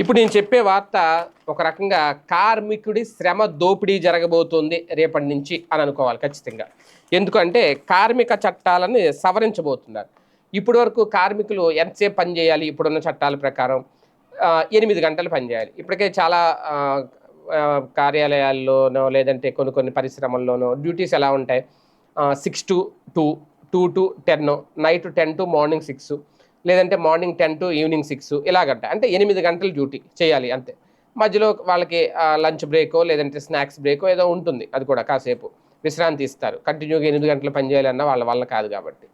ఇప్పుడు నేను చెప్పే వార్త ఒక రకంగా కార్మికుడి శ్రమ దోపిడీ జరగబోతోంది రేపటి నుంచి అని అనుకోవాలి ఖచ్చితంగా. ఎందుకంటే కార్మిక చట్టాలను సవరించబోతున్నారు. ఇప్పటి వరకు కార్మికులు ఎంతసేపు పనిచేయాలి ఇప్పుడున్న చట్టాల ప్రకారం ఎనిమిది గంటలు పనిచేయాలి ఇప్పటికే చాలా కార్యాలయాల్లోనో లేదంటే కొన్ని కొన్ని పరిశ్రమల్లోనో డ్యూటీస్ ఎలా ఉంటాయి? Six to two two to ten night ten to morning six లేదంటే morning ten to evening six ఇలాగంట. అంటే ఎనిమిది గంటలు డ్యూటీ చేయాలి అంతే. మధ్యలో వాళ్ళకి లంచ్ బ్రేకో లేదంటే స్నాక్స్ బ్రేకో ఏదో ఉంటుంది. అది కూడా కాసేపు. విశ్రాంతి ఇస్తారు. కంటిన్యూగా ఎనిమిది గంటలు పనిచేయాలన్న వాళ్ళ వల్ల కాదు కాబట్టి.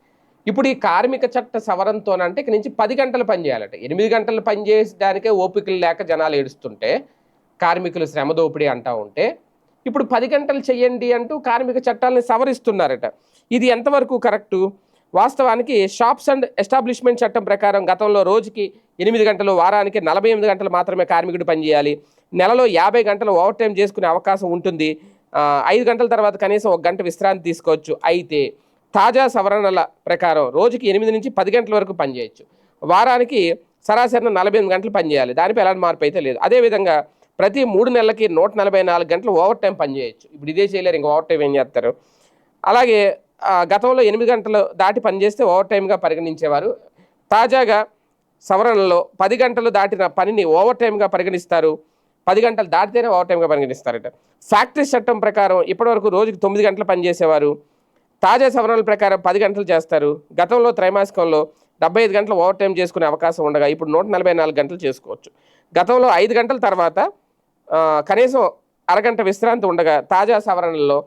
ఇప్పుడు ఈ కార్మిక చట్ట సవరంతోనంటే ఇక నుంచి పది గంటలు పనిచేయాలట ఎనిమిది గంటలు పనిచేయడానికే ఓపికలు లేక జనాలు ఏడుస్తుంటే కార్మికులు శ్రమ దోపిడీ అంటూ ఉంటే ఇప్పుడు పది గంటలు చెయ్యండి అంటూ కార్మిక చట్టాలను సవరిస్తున్నారట. ఇది ఎంతవరకు కరెక్టు? వాస్తవానికి షాప్స్ అండ్ ఎస్టాబ్లిష్మెంట్ చట్టం ప్రకారం గతంలో రోజుకి ఎనిమిది గంటలు వారానికి నలభై ఎనిమిది గంటలు మాత్రమే కార్మికుడు పనిచేయాలి. నెలలో యాభై గంటలు ఓవర్ టైం చేసుకునే అవకాశం ఉంటుంది. ఐదు గంటల తర్వాత కనీసం ఒక గంట విశ్రాంతి తీసుకోవచ్చు. అయితే తాజా సవరణల ప్రకారం రోజుకి ఎనిమిది నుంచి పది గంటల వరకు పనిచేయచ్చు. వారానికి సరాసరిన నలభై ఎనిమిది గంటలు పనిచేయాలి. దానిపై ఎలాంటి మార్పు అయితే లేదు. అదేవిధంగా ప్రతి మూడు నెలలకి నూట నలభై నాలుగు గంటలు ఓవర్ టైం పనిచేయచ్చు. ఇప్పుడు ఇదే చేయలేరు ఇంకా ఓవర్ టైం ఏం చేస్తారు? అలాగే గతంలో ఎనిమిది గంటలు దాటి పనిచేస్తే ఓవర్ టైంగా పరిగణించేవారు. తాజాగా సవరణలో పది గంటలు దాటిన పనిని ఓవర్ టైంగా పరిగణిస్తారు. పది గంటలు దాటితేనే ఓవర్ టైంగా పరిగణిస్తారట. ఫ్యాక్టరీ చట్టం ప్రకారం ఇప్పటివరకు రోజుకి తొమ్మిది గంటలు పనిచేసేవారు. తాజా సవరణల ప్రకారం పది గంటలు చేస్తారు. గతంలో త్రైమాసికంలో డెబ్బై ఐదు గంటలు ఓవర్ టైం చేసుకునే అవకాశం ఉండగా ఇప్పుడు నూట నలభై నాలుగు గంటలు చేసుకోవచ్చు. గతంలో ఐదు గంటల తర్వాత కనీసం అరగంట విశ్రాంతి ఉండగా తాజా సవరణల్లో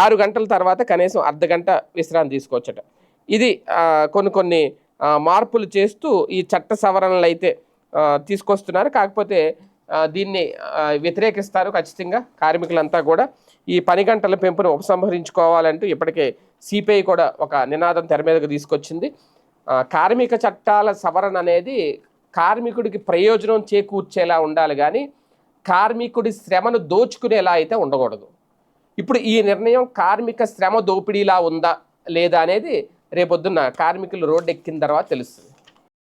ఆరు గంటల తర్వాత కనీసం అర్ధ గంట విశ్రాంతి తీసుకోవచ్చట. ఇది కొన్ని కొన్ని మార్పులు చేస్తూ ఈ చట్ట సవరణలు అయితే తీసుకొస్తున్నారు. కాకపోతే దీన్ని వ్యతిరేకిస్తారు ఖచ్చితంగా కార్మికులంతా కూడా. ఈ పని గంటల పెంపును ఉపసంహరించుకోవాలంటూ ఇప్పటికే సిపిఐ కూడా ఒక నినాదం తెర మీదకు తీసుకొచ్చింది. కార్మిక చట్టాల సవరణ అనేది కార్మికుడికి ప్రయోజనం చేకూర్చేలా ఉండాలి కానీ కార్మికుడి శ్రమను దోచుకునేలా అయితే ఉండకూడదు. ఇప్పుడు ఈ నిర్ణయం కార్మిక శ్రమ దోపిడీలా ఉందా లేదా అనేది రేపొద్దున్న కార్మికులు రోడ్డు ఎక్కిన తర్వాత తెలుస్తుంది.